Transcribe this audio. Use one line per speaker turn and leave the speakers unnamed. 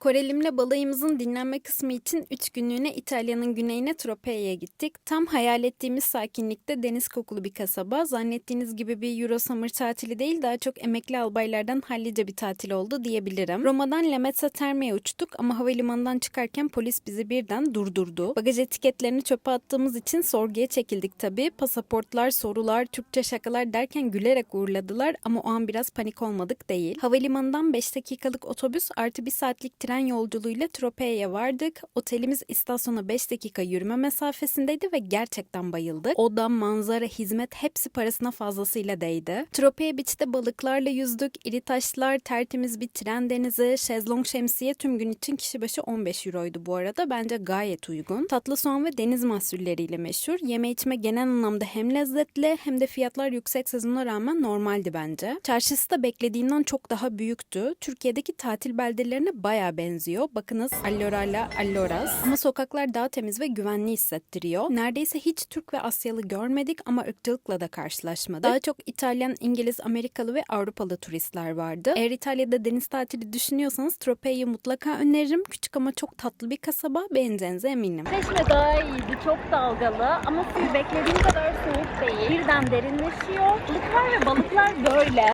Korelimle balayımızın dinlenme kısmı için 3 günlüğüne İtalya'nın güneyine Tropea'ya gittik. Tam hayal ettiğimiz sakinlikte deniz kokulu bir kasaba. Zannettiğiniz gibi bir Euro tatili değil daha çok emekli albaylardan hallice bir tatil oldu diyebilirim. Roma'dan Lamezia Terme'ye uçtuk ama havalimanından çıkarken polis bizi birden durdurdu. Bagaj etiketlerini çöpe attığımız için sorguya çekildik tabii. Pasaportlar, sorular, Türkçe şakalar derken gülerek uğurladılar ama o an biraz panik olmadık değil. Havalimanından 5 dakikalık otobüs artı 1 saatlik tren yolculuğuyla Tropea'ya vardık. Otelimiz istasyona 5 dakika yürüme mesafesindeydi ve gerçekten bayıldık. Oda, manzara, hizmet hepsi parasına fazlasıyla değdi. Tropea Beach'te balıklarla yüzdük. İri taşlar, tertemiz bir tren denizi, şezlong şemsiye tüm gün için kişi başı 15 euroydu bu arada. Bence gayet uygun. Tatlı soğan ve deniz mahsulleriyle meşhur. Yeme içme genel anlamda hem lezzetli hem de fiyatlar yüksek sezona rağmen normaldi bence. Çarşısı da beklediğimden çok daha büyüktü. Türkiye'deki tatil beldelerine baya benziyor. Bakınız Allora'yla Alloraz. Ama sokaklar daha temiz ve güvenli hissettiriyor. Neredeyse hiç Türk ve Asyalı görmedik ama ırkçılıkla da karşılaşmadık. Daha çok İtalyan, İngiliz, Amerikalı ve Avrupalı turistler vardı. Eğer İtalya'da deniz tatili düşünüyorsanız Tropea'yı mutlaka öneririm. Küçük ama çok tatlı bir kasaba. Beğeneceğinize eminim.
Çeşme daha iyiydi, çok dalgalı ama suyu beklediğim kadar soğuk değil. Birden derinleşiyor. Balıklar ve balıklar böyle.